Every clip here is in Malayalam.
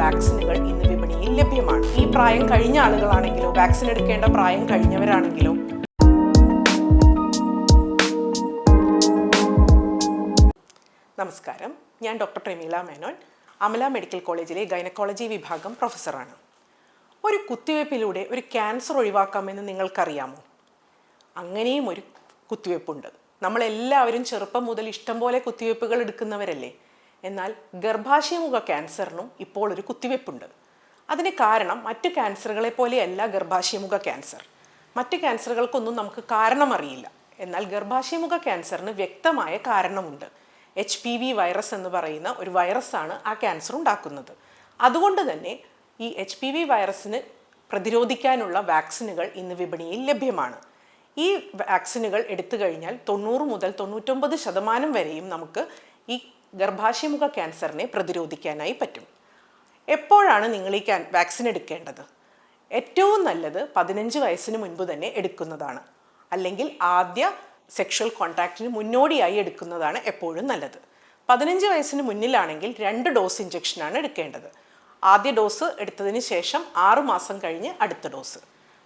വാക്സിനുകൾ ഇന്ന് വിപണിയിൽ ലഭ്യമാണ്. ഈ പ്രായം കഴിഞ്ഞ ആളുകളാണെങ്കിലോ വാക്സിൻ എടുക്കേണ്ട പ്രായം കഴിഞ്ഞവരാണെങ്കിലോ? നമസ്കാരം. ഞാൻ ഡോക്ടർ പ്രമീല മേനോൻ അമല മെഡിക്കൽ കോളേജിലെ ഗൈനക്കോളജി വിഭാഗം പ്രൊഫസറാണ്. ഒരു കുത്തിവയ്പ്പിലൂടെ ഒരു ക്യാൻസർ ഒഴിവാക്കാമെന്ന് നിങ്ങൾക്കറിയാമോ? അങ്ങനെയും ഒരു കുത്തിവയ്പ്പുണ്ട്. നമ്മളെല്ലാവരും ചെറുപ്പം മുതൽ ഇഷ്ടംപോലെ കുത്തിവയ്പ്പുകൾ എടുക്കുന്നവരല്ലേ? എന്നാൽ ഗർഭാശയമുഖ ക്യാൻസറിനും ഇപ്പോൾ ഒരു കുത്തിവയ്പ്പുണ്ട് അതിന് കാരണം മറ്റു ക്യാൻസറുകളെ പോലെയല്ല ഗർഭാശയമുഖ ക്യാൻസർ. മറ്റ് ക്യാൻസറുകൾക്കൊന്നും നമുക്ക് കാരണമറിയില്ല. എന്നാൽ ഗർഭാശയമുഖ ക്യാൻസറിന് വ്യക്തമായ കാരണമുണ്ട്. എച്ച് പി വി വൈറസ് എന്ന് പറയുന്ന ഒരു വൈറസാണ് ആ ക്യാൻസർ ഉണ്ടാക്കുന്നത്. അതുകൊണ്ട് തന്നെ ഈ എച്ച് പി വി വൈറസിന് പ്രതിരോധിക്കാനുള്ള വാക്സിനുകൾ ഇന്ന് വിപണിയിൽ ലഭ്യമാണ്. ഈ വാക്സിനുകൾ എടുത്തു കഴിഞ്ഞാൽ തൊണ്ണൂറ് മുതൽ തൊണ്ണൂറ്റൊമ്പത് ശതമാനം വരെയും നമുക്ക് ഈ ഗർഭാശയമുഖ ക്യാൻസറിനെ പ്രതിരോധിക്കാനായി പറ്റും. എപ്പോഴാണ് നിങ്ങൾ ഈ ക്യാൻ വാക്സിൻ എടുക്കേണ്ടത്? ഏറ്റവും നല്ലത് പതിനഞ്ച് വയസ്സിന് മുൻപ് തന്നെ എടുക്കുന്നതാണ്. അല്ലെങ്കിൽ ആദ്യ സെക്ഷൽ കോൺടാക്റ്റിന് മുന്നോടിയായി എടുക്കുന്നതാണ് എപ്പോഴും നല്ലത്. പതിനഞ്ച് വയസ്സിന് മുന്നിലാണെങ്കിൽ രണ്ട് ഡോസ് ഇഞ്ചക്ഷനാണ് എടുക്കേണ്ടത്. ആദ്യ ഡോസ് എടുത്തതിന് ശേഷം ആറുമാസം കഴിഞ്ഞ് അടുത്ത ഡോസ്.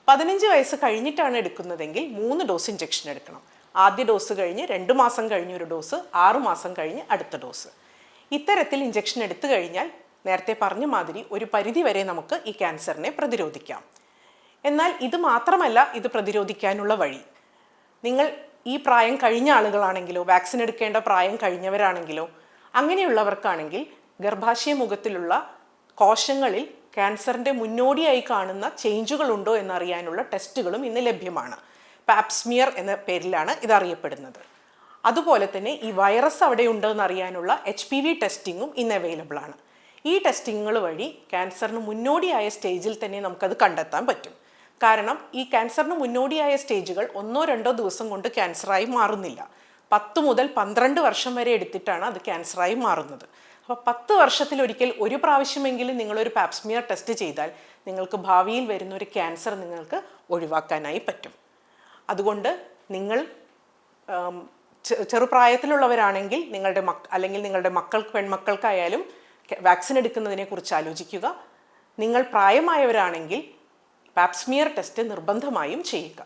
പതിനഞ്ച് വയസ്സ് കഴിഞ്ഞിട്ടാണ് എടുക്കുന്നതെങ്കിൽ മൂന്ന് ഡോസ് ഇഞ്ചക്ഷൻ എടുക്കണം. ആദ്യ ഡോസ് കഴിഞ്ഞ് രണ്ട് മാസം കഴിഞ്ഞ് ഒരു ഡോസ് ആറ് മാസം കഴിഞ്ഞ് അടുത്ത ഡോസ്. ഇത്തരത്തിൽ ഇഞ്ചക്ഷൻ എടുത്തു കഴിഞ്ഞാൽ നേരത്തെ പറഞ്ഞ മാതിരി ഒരു പരിധിവരെ നമുക്ക് ഈ ക്യാൻസറിനെ പ്രതിരോധിക്കാം. എന്നാൽ ഇത് മാത്രമല്ല ഇത് പ്രതിരോധിക്കാനുള്ള വഴി. നിങ്ങൾ ഈ പ്രായം കഴിഞ്ഞ ആളുകളാണെങ്കിലോ വാക്സിൻ എടുക്കേണ്ട പ്രായം കഴിഞ്ഞവരാണെങ്കിലോ അങ്ങനെയുള്ളവർക്കാണെങ്കിൽ ഗർഭാശയ മുഖത്തിലുള്ള കോശങ്ങളിൽ ക്യാൻസറിന്റെ മുന്നോടിയായി കാണുന്ന ചേഞ്ചുകളുണ്ടോ എന്നറിയാനുള്ള ടെസ്റ്റുകളും ഇന്ന് ലഭ്യമാണ്. പാപ്സ്മിയർ എന്ന പേരിലാണ് ഇതറിയപ്പെടുന്നത്. അതുപോലെ തന്നെ ഈ വൈറസ് അവിടെ ഉണ്ടോ എന്നറിയാനുള്ള എച്ച് പി വി ടെസ്റ്റിങ്ങും ഇന്ന് അവൈലബിൾ ആണ്. ഈ ടെസ്റ്റിങ്ങുകൾ വഴി ക്യാൻസറിന് മുന്നോടിയായ സ്റ്റേജിൽ തന്നെ നമുക്കത് കണ്ടെത്താൻ പറ്റും. കാരണം ഈ ക്യാൻസറിന് മുന്നോടിയായ സ്റ്റേജുകൾ ഒന്നോ രണ്ടോ ദിവസം കൊണ്ട് ക്യാൻസറായി മാറുന്നില്ല. പത്ത് മുതൽ പന്ത്രണ്ട് വർഷം വരെ എടുത്തിട്ടാണ് അത് ക്യാൻസറായി മാറുന്നത്. അപ്പോൾ പത്ത് വർഷത്തിലൊരിക്കൽ ഒരു പ്രാവശ്യമെങ്കിലും നിങ്ങളൊരു പാപ്സ്മിയർ ടെസ്റ്റ് ചെയ്താൽ നിങ്ങൾക്ക് ഭാവിയിൽ വരുന്ന ഒരു ക്യാൻസർ നിങ്ങൾക്ക് ഒഴിവാക്കാനായി പറ്റും. അതുകൊണ്ട് നിങ്ങൾ ചെറുപ്രായത്തിലുള്ളവരാണെങ്കിൽ നിങ്ങളുടെ മക്ക അല്ലെങ്കിൽ നിങ്ങളുടെ മക്കൾക്ക് പെൺമക്കൾക്കായാലും വാക്സിൻ എടുക്കുന്നതിനെ കുറിച്ച് ആലോചിക്കുക. നിങ്ങൾ പ്രായമായവരാണെങ്കിൽ പാപ്സ്മിയർ ടെസ്റ്റ് നിർബന്ധമായും ചെയ്യുക.